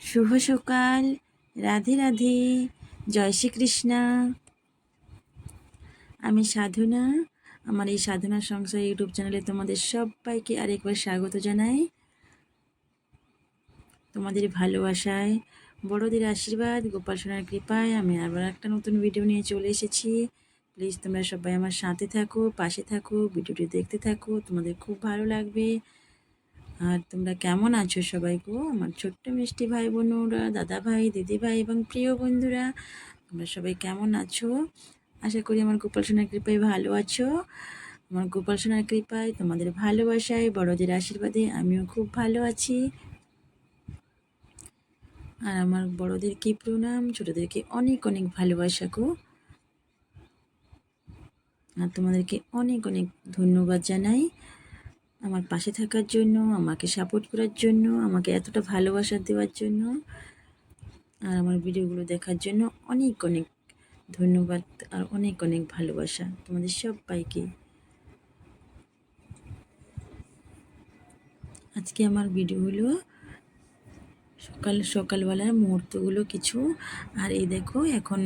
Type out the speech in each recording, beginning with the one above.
শুভ সকাল। রাধে রাধে। জয় শ্রীকৃষ্ণা। আমি সাধনা। আমার এই সাধনা সংসার ইউটিউব চ্যানেলে তোমাদের সবাইকে আরেকবার স্বাগত জানাই। তোমাদের ভালোবাসায়, বড়দের আশীর্বাদ, গোপাল সোনার কৃপায় আমি আবার একটা নতুন ভিডিও নিয়ে চলে এসেছি। প্লিজ তোমরা সবাই আমার সাথে থাকো, পাশে থাকো ভিডিওটি দেখতে থাকো। তোমাদের খুব ভালো লাগবে। আর তোমরা কেমন আছো সবাই গো? আমার ছোট্ট মিষ্টি ভাই বোনরা, দাদা ভাই, দিদি ভাই এবং প্রিয় বন্ধুরা, তোমরা সবাই কেমন আছো? আশা করি আমার গোপাল সোনার কৃপায় ভালো আছো। আমার গোপাল সোনার কৃপায়, তোমাদের ভালোবাসায়, বড়দের আশীর্বাদে আমিও খুব ভালো আছি। আর আমার বড়দেরকে প্রণাম, ছোটদেরকে অনেক অনেক ভালোবাসা গো। আর তোমাদেরকে অনেক অনেক ধন্যবাদ জানাই। আমার পাশে থাকার জন্য, আমাকে সাপোর্ট করার জন্য, আমাকে এতটা ভালোবাসা দেওয়ার জন্য আর আমার ভিডিওগুলো দেখার জন্য অনেক অনেক ধন্যবাদ আর অনেক অনেক ভালোবাসা তোমাদের সবাইকে। আজকে আমার ভিডিও হলো সকাল সকালবেলার মুহূর্তগুলো কিছু। আর এই দেখো, এখন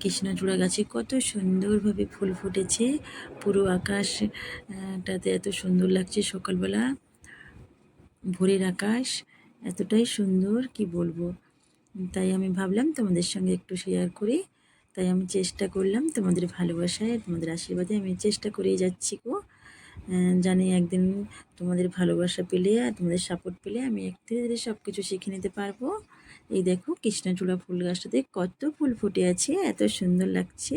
কৃষ্ণচূড়া গাছে কত সুন্দরভাবে ফুল ফুটেছে। পুরো আকাশটাতে এত সুন্দর লাগছে সকালবেলা। ভোরের আকাশ এতটাই সুন্দর, কি বলব? তাই আমি ভাবলাম তোমাদের সঙ্গে একটু শেয়ার করি। তাই আমি চেষ্টা করলাম তোমাদের ভালোবাসায়, তোমাদের আশীর্বাদে আমি চেষ্টা করেই যাচ্ছি গো। জানি একদিন তোমাদের ভালোবাসা পেলে আর তোমাদের সাপোর্ট পেলে আমি এক ধীরে ধীরে সব কিছু শিখে নিতে পারব। এই দেখো কৃষ্ণচূড়া ফুল গাছটাতে কত ফুল ফুটে আছে, এত সুন্দর লাগছে।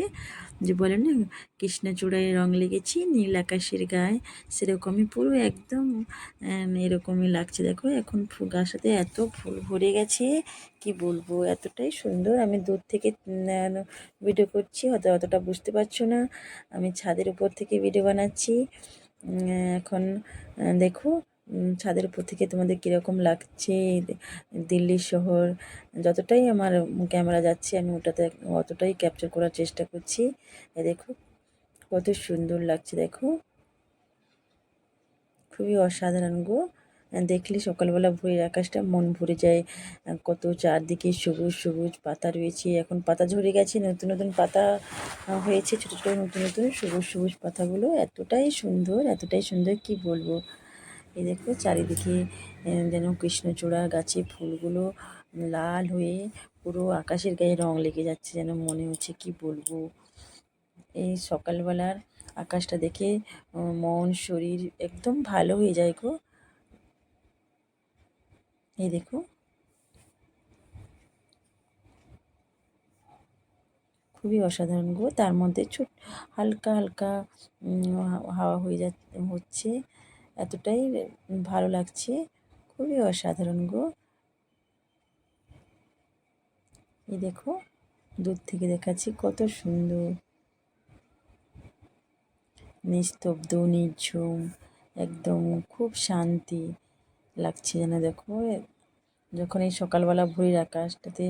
যে বলে না, কৃষ্ণচূড়ায় রং লেগেছি, নীল আকাশের গায়ে, সেরকমই পুরো একদম এরকমই লাগছে। দেখো এখন ফুল গাছটাতে এত ফুল ভরে গেছে, কি বলব, এতটাই সুন্দর। আমি দূর থেকে ভিডিও করছি, হয়তো অতটা বুঝতে পারছ না। আমি ছাদের উপর থেকে ভিডিও বানাচ্ছি। এখন দেখো ছাদের উপর থেকে তোমাদের কীরকম লাগছে? দিল্লি শহর, যতটাই আমার ক্যামেরা যাচ্ছে, আমি ওটাতে অতটাই ক্যাপচার করার চেষ্টা করছি। দেখো, কত সুন্দর লাগছে, দেখো। খুবই অসাধারণ গো। দেখলে সকালবেলা ভোরের আকাশটা মন ভরে যায়। কত চারদিকে সবুজ সবুজ পাতা রয়েছে। এখন পাতা ঝরে গেছে, নতুন নতুন পাতা হয়েছে। ছোটো ছোটো, নতুন নতুন সবুজ সবুজ পাতাগুলো। এতটাই সুন্দর এতটাই সুন্দর কি বলব? এই দেখো চারিদিকে যেন কৃষ্ণচূড়া গাছে ফুলগুলো লাল হয়ে পুরো আকাশের গায়ে রং লেগে যাচ্ছে, যেন মনে হচ্ছে কি বলব? এই সকালবেলার আকাশটা দেখে মন, শরীর একদম ভালো হয়ে যায় গো। এই দেখো খুবই অসাধারণ গো। তার মধ্যে ছোট, হালকা হালকা হাওয়া হয়ে যা হচ্ছে। এতটাই ভালো লাগছে। খুবই অসাধারণ গো। এই দেখো, দূর থেকে দেখাচ্ছি কত সুন্দর। নিস্তব্ধ নির্ঝুম একদম খুব শান্তি। লাগছে যেন দেখো যখন এই সকালবেলা ভোরের আকাশটাতে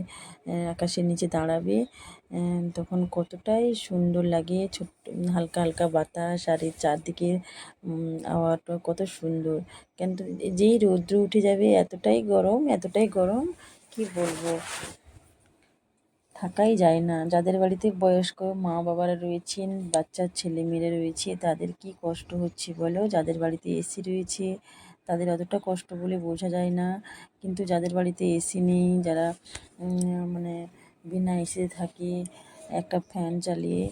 আকাশের নিচে দাঁড়াবে তখন কতটাই সুন্দর লাগে, ছোট্ট, হালকা হালকা বাতাস আর এই চারদিকে আবহাওয়াটা কত সুন্দর। কিন্তু যেই রৌদ্র উঠে যাবে, এতটাই গরম এতটাই গরম, কি বলব? থাকাই যায় না। যাদের বাড়িতে বয়স্ক মা বাবারা রয়েছেন বাচ্চার ছেলে মেয়েরা রয়েছে, তাদের কি কষ্ট হচ্ছে বলো? যাদের বাড়িতে এসি রয়েছে তাদের অতটা কষ্ট বলে বোঝা যায় না। কিন্তু যাদের বাড়িতে এসি নেই, যারা মানে বিনা এসিতে থাকে, একটা ফ্যান চালিয়ে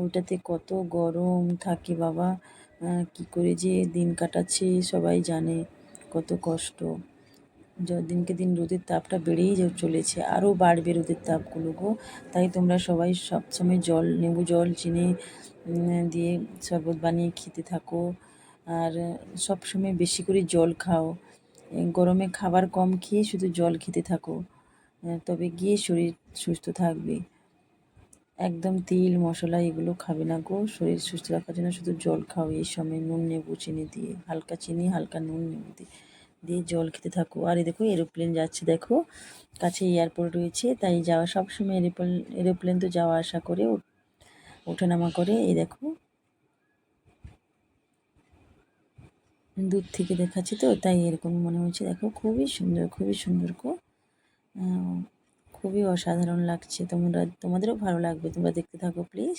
ওইটাতে কত গরম থাকে বাবা। কি করে যে দিন কাটাচ্ছে সবাই জানে কত কষ্ট। দিনকে দিন রোদের তাপটা বেড়েই চলেছে। আরও বাড়বে রোদের তাপগুলো গো। তাই তোমরা সবাই সবসময় জল নেবু জল, চিনি দিয়ে শরবত বানিয়ে খেতে থাকো। আর সবসময় বেশি করে জল খাও। গরমে খাবার কম খেয়ে শুধু জল খেতে থাকো। তবে গিয়ে শরীর সুস্থ থাকবে। একদম তেল, মশলা এগুলো খাবে না গো। শরীর সুস্থ রাখার জন্য শুধু জল খাও এই সময়, নুন নেবু, চিনি দিয়ে। হালকা চিনি, হালকা নুন নেবু দিয়ে। দিয়ে জল খেতে থাকো। আর এই দেখো, এরোপ্লেন যাচ্ছে, দেখো। কাছে এয়ারপোর্ট রয়েছে, তাই যাওয়া সবসময় এরোপ্লেন এরোপ্লেন তো যাওয়া আসা করে ওঠানামা করে। এই দেখো দূর থেকে দেখাচ্ছি তো, তাই এরকম মনে হচ্ছে। দেখো, খুবই সুন্দর খুবই সুন্দর কো খুবই অসাধারণ লাগছে। তোমরা, তোমাদেরও ভালো লাগবে। তোমরা দেখতে থাকো প্লিজ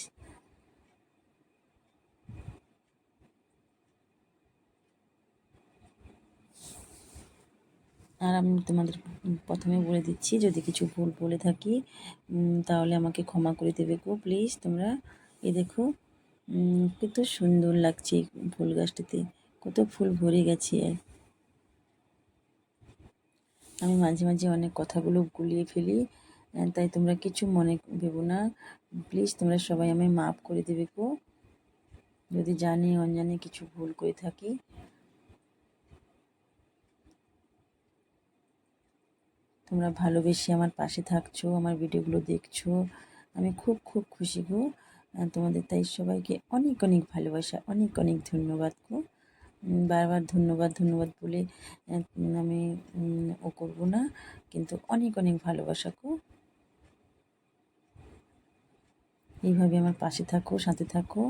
আর আমি তোমাদের প্রথমে বলে দিচ্ছি, যদি কিছু ভুল বলে থাকি তাহলে আমাকে ক্ষমা করে দেবে গো প্লিজ তোমরা, এ দেখো কত সুন্দর লাগছে ফুল গাছটাতে। কত ফুল ভরে গেছে। আমি মাঝে মাঝে অনেক কথাগুলো গুলিয়ে ফেলি তাই তোমরা কিছু মনে ভেবো না। প্লিজ তোমরা সবাই আমায় মাফ করে দেবে কো যদি জানি, অনজানে কিছু ভুল করে থাকি। তোমরা ভালোবেসে আমার পাশে থাকছো, আমার ভিডিওগুলো দেখছ, আমি খুব খুব খুশি গো। তোমাদের তাই সবাইকে অনেক অনেক ভালোবাসা, অনেক অনেক ধন্যবাদ গো। বারবার ধন্যবাদ ধন্যবাদ বলে আমি ও করব না। কিন্তু অনেক অনেক ভালোবাসা গো এইভাবে আমার পাশে থাকো, সাথে থাকো,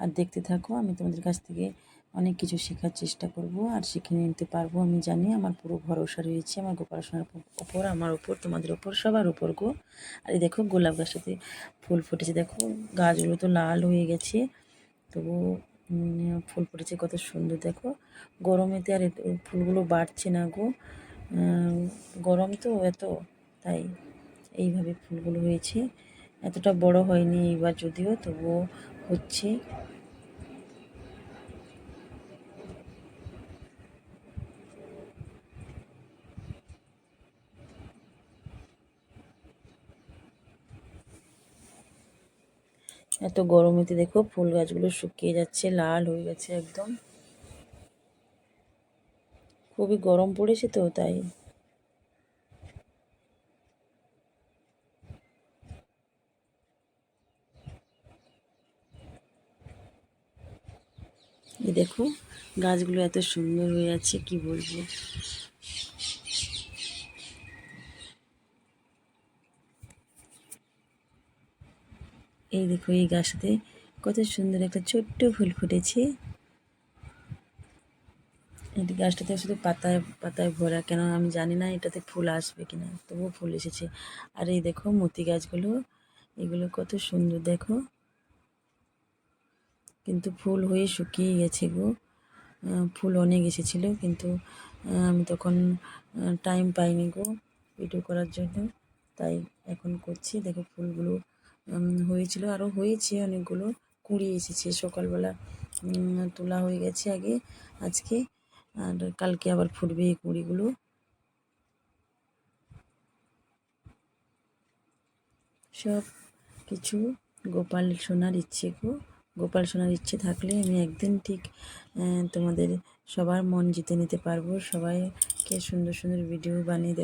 আর দেখতে থাকো। আমি তোমাদের কাছ থেকে অনেক কিছু শেখার চেষ্টা করব আর শিখে নিতে পারব, আমি জানি। আমার পুরো ভরসা রয়েছে, আমার গোপালসোনার ওপর আমার ওপর তোমাদের ওপর সবার ওপর গো। আর এই দেখো, গোলাপ গাছটাতে ফুল ফুটেছে। দেখো, গাছগুলো তো লাল হয়ে গেছে। তবু ফুল ফুটেছে, কত সুন্দর, দেখো। গরমেতে আর ফুলগুলো বাড়ছে না গো। গরম তো এত, তাই এইভাবে ফুলগুলো হয়েছে। এতটা বড় হয়নি এইবার যদিও, তবুও হচ্ছে। এত গরমেতে দেখো ফুল গাছগুলো শুকিয়ে যাচ্ছে, লাল হয়ে গেছে একদম। খুবই গরম পড়েছে তো, তাই। দেখো গাছগুলো এত সুন্দর হয়ে আছে, কি বলব। এই দেখো, এই গাছটাতে কত সুন্দর একটা ছোট্ট ফুল ফুটেছে। এই গাছটাতে শুধু পাতায় পাতায় ভরা, কেন আমি জানি না এটাতে ফুল আসবে কিনা, তবুও ফুল এসেছে। আর এই দেখো, মতি গাছগুলো, এগুলো কত সুন্দর দেখো। কিন্তু ফুল হয়ে শুকিয়ে গেছে গো। ফুল অনেক এসেছিল, কিন্তু আমি তখন টাইম পাইনি গো ভিডিও করার জন্য। তাই এখন করছি, দেখো ফুলগুলো হয়েছিল। আরও হয়েছে অনেকগুলো, কুড়ি এসেছে। সকালবেলা তোলা হয়ে গেছে আগে, আজকে। আর কালকে আবার ফুটবে এই কুড়িগুলো। সব কিছু গোপাল সোনার ইচ্ছে গো। গোপাল সোনার ইচ্ছে থাকলে আমি একদিন ঠিক তোমাদের সবার মন জিতে নিতে পারব। সবাইকে সুন্দর সুন্দর ভিডিও বানিয়ে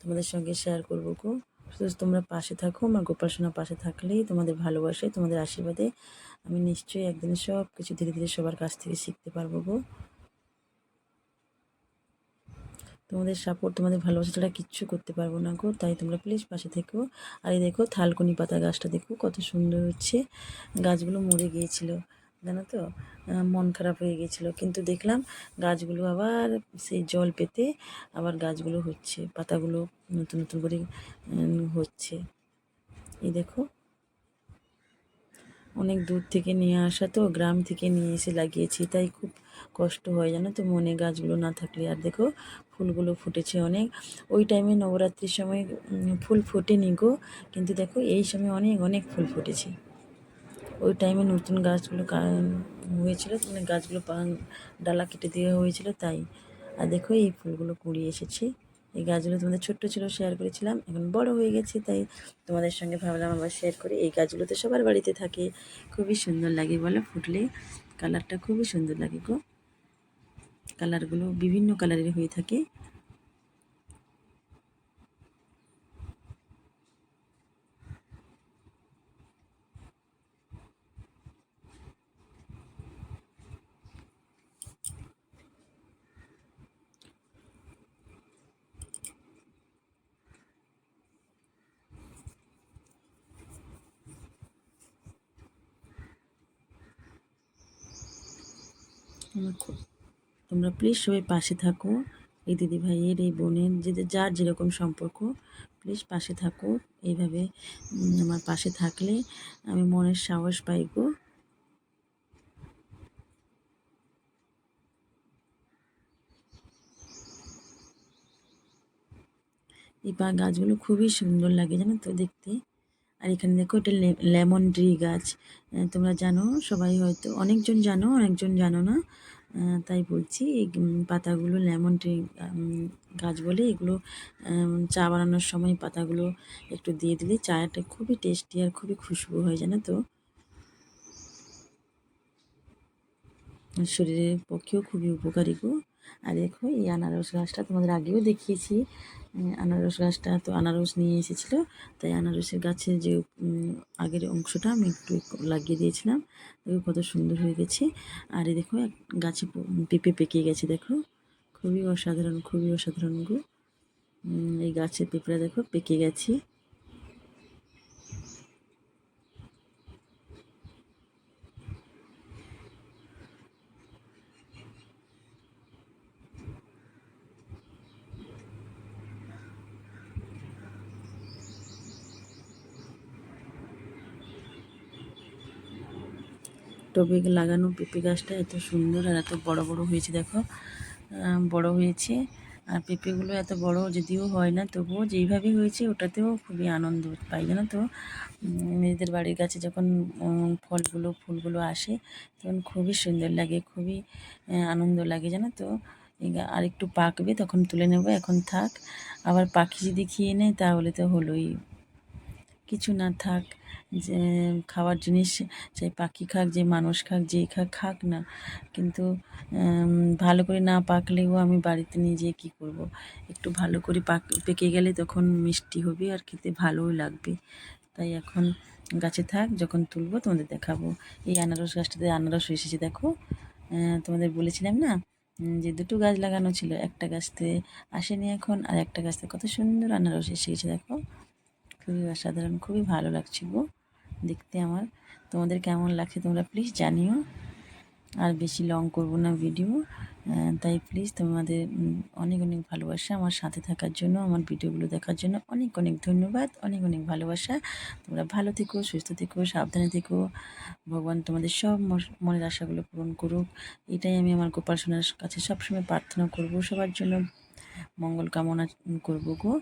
তোমাদের সঙ্গে শেয়ার করব গো। শুধু তোমরা পাশে থাকো, আমার গোপাল সোনা পাশে থাকলেই তোমাদের ভালোবাসে, তোমাদের আশীর্বাদে। আমি নিশ্চয়ই একদিন সব কিছু ধীরে ধীরে সবার কাছ থেকে শিখতে পারব গো। তোমাদের সাপোর্ট তোমাদের ভালোবাসা ছাড়া কিচ্ছু করতে পারব না গো। তাই তোমরা প্লিজ পাশে থেকো। আর এই দেখো, থালকুনি পাতা গাছটা দেখো, কত সুন্দর হচ্ছে। গাছগুলো মরে গিয়েছিল। জানো তো? মন খারাপ হয়ে গিয়েছিল কিন্তু দেখলাম গাছগুলো আবার সেই জল পেতে আবার গাছগুলো হচ্ছে, পাতাগুলো নতুন নতুন করে হচ্ছে। এই দেখো। অনেক দূর থেকে নিয়ে আসা তো, গ্রাম থেকে নিয়ে এসে লাগিয়েছি, তাই খুব কষ্ট হয় জানো তো মনে গাছগুলো না থাকলে। আর দেখো, ফুলগুলো ফুটেছে অনেক। ওই টাইমে নবরাত্রির সময় ফুল ফোটেনি গো, কিন্তু দেখো এই সময় অনেক অনেক ফুল ফুটেছে। ওই টাইমে নতুন গাছগুলো হয়েছিল মানে গাছগুলো ডালা কেটে দেওয়া হয়েছিল, তাই। আর দেখো, এই ফুলগুলো কুড়িয়ে এসেছে। এই গাছগুলো তোমাদের ছোট্ট ছিল শেয়ার করেছিলাম। এখন বড় হয়ে গেছে, তাই তোমাদের সঙ্গে ভাবলাম আবার শেয়ার করি। এই গাছগুলো তো সবার বাড়িতে থাকে। খুবই সুন্দর লাগে বলো ফুটলে। কালারটা খুবই সুন্দর লাগে গো। কালারগুলো বিভিন্ন কালারের হয়ে থাকে। তোমরা প্লিজ সবাই পাশে থাকো। এই দিদি ভাইয়ের এই বোনের, যে যার যেরকম সম্পর্ক প্লিজ পাশে থাকো। এইভাবে আমার পাশে থাকলে আমি মনের সাহস পাই গো। এই পা গাছগুলো খুবই সুন্দর লাগে জানো তো দেখতে। আর এখানে দেখো এটা লেমন ট্রি গাছ। তোমরা জানো, সবাই হয়তো, অনেকজন জানো অনেকজন জানো না। তাই বলছি, এই পাতাগুলো লেমন ট্রি গাছ বলে, এগুলো চা বানানোর সময় পাতাগুলো একটু দিয়ে দিলে চাটা খুবই টেস্টি আর খুবই খুশবু হয়, জানো তো। শরীরের পক্ষেও খুবই উপকারী গো। আর দেখো, এই আনারস গাছটা তোমাদের আগেও দেখিয়েছি। আনারস গাছটা তো আনারস নিয়ে এসেছিল, তাই আনারসের গাছের যে আগের অংশটা আমি একটু লাগিয়ে দিয়েছিলাম, দেখো কত সুন্দর হয়ে গেছে। আর এই দেখো গাছে পেঁপে পেকে গেছে, দেখো। খুবই অসাধারণ খুবই অসাধারণ গো। এই গাছের পেঁপড়া দেখো পেকে গেছে। টবে লাগানো পেঁপে গাছটা এত সুন্দর আর এত বড় বড় হয়েছে, দেখো। বড় হয়েছে। আর পেঁপেগুলো এত বড় যদিও হয় না, তবুও যেইভাবে হয়েছে ওটাতেও খুবই আনন্দ পাই, জানো তো? নিজেদের বাড়ির কাছে যখন ফলগুলো, ফুলগুলো আসে, তখন খুবই সুন্দর লাগে, খুবই আনন্দ লাগে, জানো তো? আর একটু পাকবে তখন তুলে নেব, এখন থাক। আবার পাখি যদি খেয়ে নেয় তাহলে তো হলোই। কিছু না থাক, যে খাওয়ার জিনিস চাই পাখি খাক, যে মানুষ খাক যেই খাক খাক না। কিন্তু ভালো করে না পাকলেও আমি বাড়িতে নিয়ে যেয়ে কী করব? একটু ভালো করে পাক, পেকে গেলে তখন মিষ্টি হবে আর খেতে ভালোও লাগবে। তাই এখন গাছে থাক, যখন তুলবো তোমাদের দেখাবো। এই আনারস গাছটাতে আনারস এসেছে, দেখো। তোমাদের বলেছিলাম না যে দুটো গাছ লাগানো ছিল, একটা গাছতে আসেনি এখন, আর একটা গাছতে কত সুন্দর আনারস এসে গেছে, দেখো। খুবই অসাধারণ খুবই ভালো লাগছে গো দেখতে আমার। তোমাদের কেমন লাগছে তোমরা প্লিজ জানিও। আর বেশি লং করব না ভিডিও তাই প্লিজ তোমাদের অনেক অনেক ভালোবাসা আমার সাথে থাকার জন্য, আমার ভিডিওগুলো দেখার জন্য অনেক অনেক ধন্যবাদ, অনেক অনেক ভালোবাসা। তোমরা ভালো থেকো, সুস্থ থেকো, সাবধানে থেকো। ভগবান তোমাদের সব মনের আশাগুলো পূরণ করুক। এটাই আমি আমার গোপাল সোনার কাছে সবসময় প্রার্থনা করব সবার জন্য। মঙ্গল কামনা করব গো।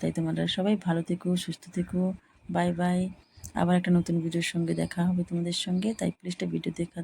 তাই তোমরা সবাই ভালো থেকো, সুস্থ থেকো। Bye bye. আবার একটা নতুন ভিডিওর সঙ্গে দেখা হবে তোমাদের সঙ্গে। তাই প্লিজটা ভিডিও দেখা